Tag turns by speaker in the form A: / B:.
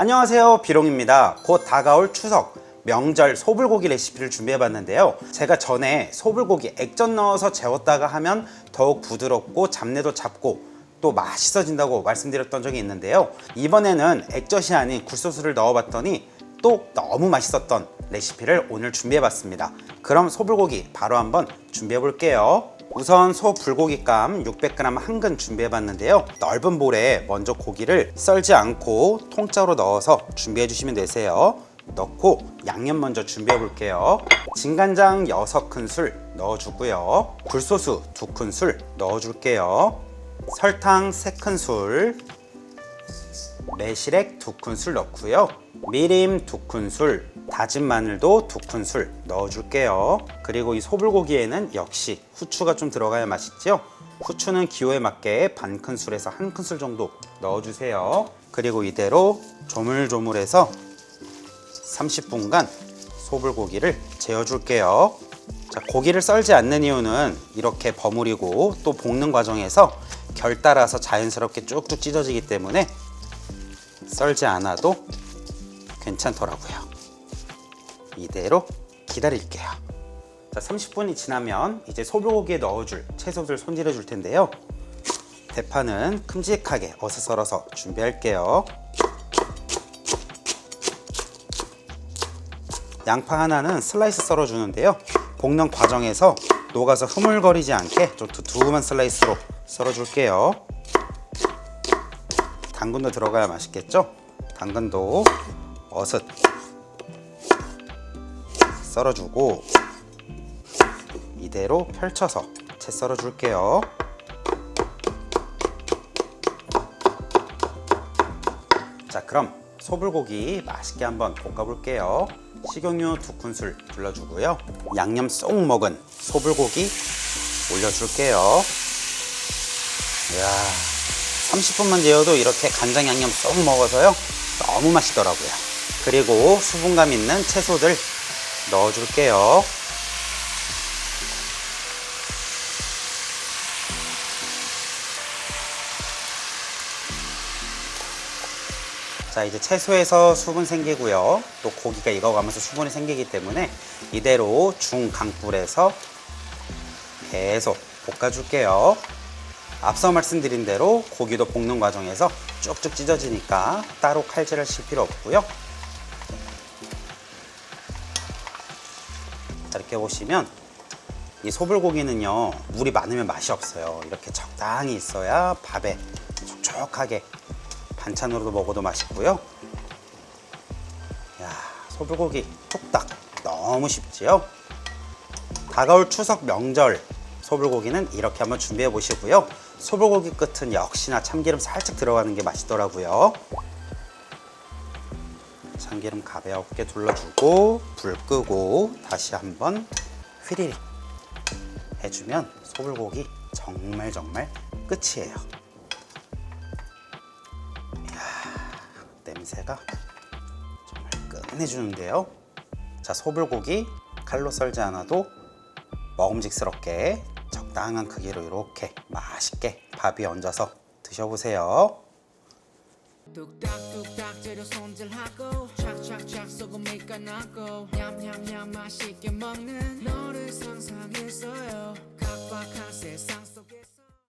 A: 안녕하세요. 비롱입니다. 곧 다가올 추석. 명절 소불고기 레시피를 준비해봤는데요. 제가 전에 소불고기 액젓 넣어서 재웠다가 하면 더욱 부드럽고 잡내도 잡고 또 맛있어진다고 말씀드렸던 적이 있는데요. 이번에는 액젓이 아닌 굴소스를 넣어봤더니 또 너무 맛있었던 레시피를 오늘 준비해봤습니다. 그럼 소불고기 바로 한번 준비해볼게요 우선 소 불고기감 600g 한 근 준비해봤는데요. 넓은 볼에 먼저 고기를 썰지 않고 통짜로 넣어서 준비해 주시면 되세요. 넣고 양념 먼저 준비해 볼게요. 진간장 6큰술 넣어주고요. 굴소스 2큰술 넣어줄게요. 설탕 3큰술 매실액 2큰술 넣고요. 미림 2큰술 다진 마늘도 2큰술 넣어줄게요. 그리고 이 소불고기에는 역시 후추가 좀 들어가야 맛있죠 후추는 기호에 맞게 반 큰술에서 한 큰술 정도 넣어주세요. 그리고 이대로 조물조물해서 30분간 소불고기를 재워줄게요. 자, 고기를 썰지 않는 이유는 이렇게 버무리고 또 볶는 과정에서 결 따라서 자연스럽게 쭉쭉 찢어지기 때문에 썰지 않아도 괜찮더라고요. 이대로 기다릴게요. 자, 30분이 지나면 이제 소불고기에 넣어줄 채소들 손질해 줄 텐데요. 대파는 큼직하게 어서 썰어서 준비할게요. 양파 하나는 슬라이스 썰어 주는데요. 볶는 과정에서 녹아서 흐물거리지 않게 좀 두툼한 슬라이스로 썰어 줄게요. 당근도 들어가야 맛있겠죠? 당근도 어슷 썰어주고 이대로 펼쳐서 채 썰어줄게요. 자, 그럼 소불고기 맛있게 한번 볶아볼게요. 식용유 두 큰술 둘러주고요. 양념 쏙 먹은 소불고기 올려줄게요. 이야, 30분만 재워도 이렇게 간장 양념 쏙 먹어서요. 너무 맛있더라고요. 그리고 수분감 있는 채소들 넣어줄게요. 자, 이제 채소에서 수분 생기고요. 또 고기가 익어가면서 수분이 생기기 때문에 이대로 중강불에서 계속 볶아줄게요. 앞서 말씀드린 대로 고기도 볶는 과정에서 쭉쭉 찢어지니까 따로 칼질을 실 필요 없고요. 자, 이렇게 보시면 이 소불고기는요 물이 많으면 맛이 없어요. 이렇게 적당히 있어야 밥에 촉촉하게 반찬으로도 먹어도 맛있고요. 야 소불고기 뚝딱 너무 쉽지요. 다가올 추석 명절 소불고기는 이렇게 한번 준비해 보시고요. 소불고기 끝은 역시나 참기름 살짝 들어가는 게 맛있더라고요. 참기름 가볍게 둘러주고 불 끄고 다시 한번 휘리릭 해주면 소불고기 정말 정말 끝이에요. 이야, 냄새가 정말 끝내주는데요. 자 소불고기 칼로 썰지 않아도 먹음직스럽게 적당한 크기로 이렇게 맛있게 밥 위에 얹어서 드셔보세요.
B: 뚝딱뚝딱 재료 손질하고 착착착 소금이 까나고 냠냠냠 맛있게 먹는 너를 상상했어요. 각박한 세상 속